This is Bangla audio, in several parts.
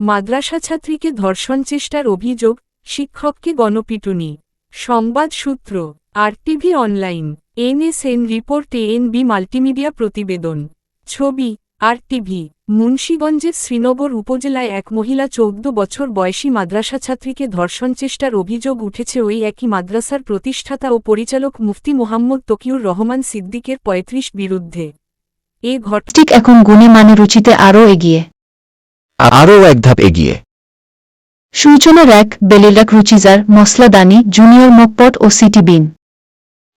মাদ্রাসা ছাত্রীকে ধর্ষণ চেষ্টার অভিযোগ, শিক্ষককে গণপিটুনি। সংবাদ সূত্র, RTV online, NSN report, ANB multimedia প্রতিবেদন। ছবি, আরটিভি, মুন্সীগঞ্জের শ্রীনগর উপজেলায় এক মহিলা চৌদ্দ বছর বয়সী মাদ্রাসা ছাত্রীকে ধর্ষণ চেষ্টার অভিযোগ উঠেছে ওই একই মাদ্রাসার প্রতিষ্ঠাতা ও পরিচালক মুফতি মোহাম্মদ তকিউর রহমান সিদ্দিকের পঁয়ত্রিশ বিরুদ্ধে। এ ঘটনা এখন গুণে মানে রুচিতে আরও এগিয়ে। আরও এক ধাপ এগিয়ে। সূচনা র্যাক বেলিলাক রুচিজার মশলাদানি জুনিয়র মকপট ও সিটি বিন।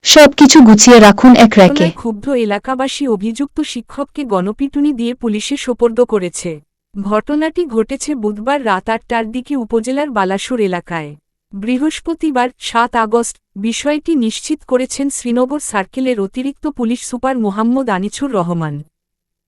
সবকিছু গুছিয়ে রাখুন এক র্যাকে। ক্ষুব্ধ এলাকাবাসী অভিযুক্ত শিক্ষককে গণপিটুনি দিয়ে পুলিশে সোপর্দ করেছে। ঘটনাটি ঘটেছে বুধবার রাত আটটার দিকে উপজেলার বালাসুর এলাকায়। বৃহস্পতিবার সাত আগস্ট বিষয়টি নিশ্চিত করেছেন শ্রীনগর সার্কেলের অতিরিক্ত পুলিশ সুপার মোহাম্মদ আনিছুর রহমান।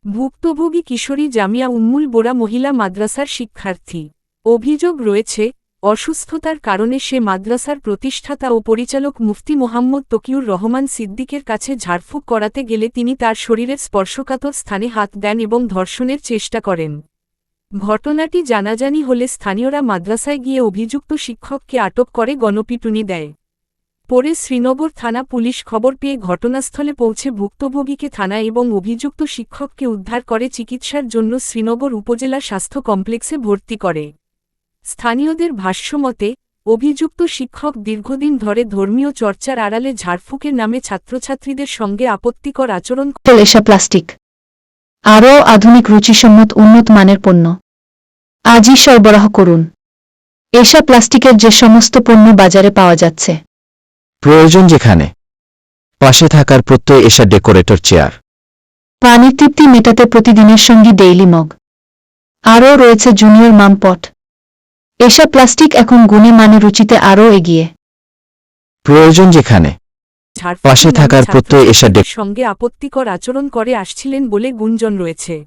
ভুক্তভোগী কিশোরী জামিয়া উম্মুল বোরা মহিলা মাদ্রাসার শিক্ষার্থী। অভিযোগ রয়েছে, অসুস্থতার কারণে সে মাদ্রাসার প্রতিষ্ঠাতা ও পরিচালক মুফতি মোহাম্মদ তকিউর রহমান সিদ্দিকের কাছে ঝাড়ফুঁক করাতে গেলে তিনি তার শরীরের স্পর্শকাতর স্থানে হাত দেন এবং ধর্ষণের চেষ্টা করেন। ঘটনাটি জানাজানি হলে স্থানীয়রা মাদ্রাসায় গিয়ে অভিযুক্ত শিক্ষককে আটক করে গণপিটুনি দেয়। পরে শ্রীনগর থানা পুলিশ খবর পেয়ে ঘটনাস্থলে পৌঁছে ভুক্তভোগীকে থানা এবং অভিযুক্ত শিক্ষককে উদ্ধার করে চিকিৎসার জন্য শ্রীনগর উপজেলা স্বাস্থ্য কমপ্লেক্সে ভর্তি করে। স্থানীয়দের ভাষ্যমতে অভিযুক্ত শিক্ষক দীর্ঘদিন ধরে ধর্মীয় চর্চার আড়ালে ঝাড়ফুঁকের নামে ছাত্রছাত্রীদের সঙ্গে আপত্তিকর আচরণ এসা প্লাস্টিক। আরও আধুনিক রুচিসম্মত উন্নত মানের পণ্য। আজই সরবরাহ করুন। এসা প্লাস্টিকের যে সমস্ত পণ্য বাজারে পাওয়া যাচ্ছে। প্রয়োজন যেখানে। পাশে থাকার প্রত্যয় এসা ডেকোরেটর চেয়ার। পানির তৃপ্তি মেটাতে প্রতিদিনের সঙ্গে ডেইলি মগ। আরও রয়েছে জুনিয়র মামপট। এসা প্লাস্টিক এখন গুণে মানে রুচিতে আরও এগিয়ে। প্রয়োজন যেখানে। পাশে থাকার প্রত্যয় এসা সঙ্গে আপত্তিকর আচরণ করে আসছিলেন বলে গুঞ্জন রয়েছে।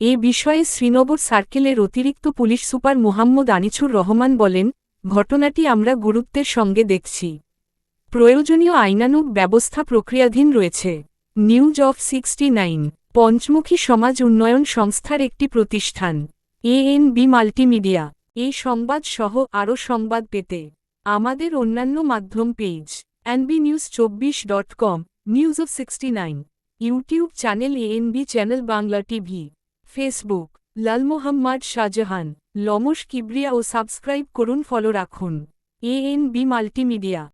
এ বিষয়ে শ্রীনগর সার্কেলের অতিরিক্ত পুলিশ সুপার মোহাম্মদ আনিছুর রহমান বলেন ঘটনাটি আমরা গুরুত্বের সঙ্গে দেখছি। প্রয়োজনীয় আইনানুগ ব্যবস্থা প্রক্রিয়াধীন রয়েছে। নিউজ অফ সিক্সটি নাইন, পঞ্চমুখী সমাজ উন্নয়ন সংস্থার একটি প্রতিষ্ঠান। এএনবি মাল্টিমিডিয়া এই সংবাদ সহ আরও সংবাদ পেতে আমাদের অন্যান্য মাধ্যম পেজ এনবি নিউজ চব্বিশ dot com, news of sixty nine, YouTube channel ANB channel Bangla TV, Facebook Lal Mohammad Shahjahan লমস Kibria ও সাবস্ক্রাইব করুন, ফলো রাখুন। ANB multimedia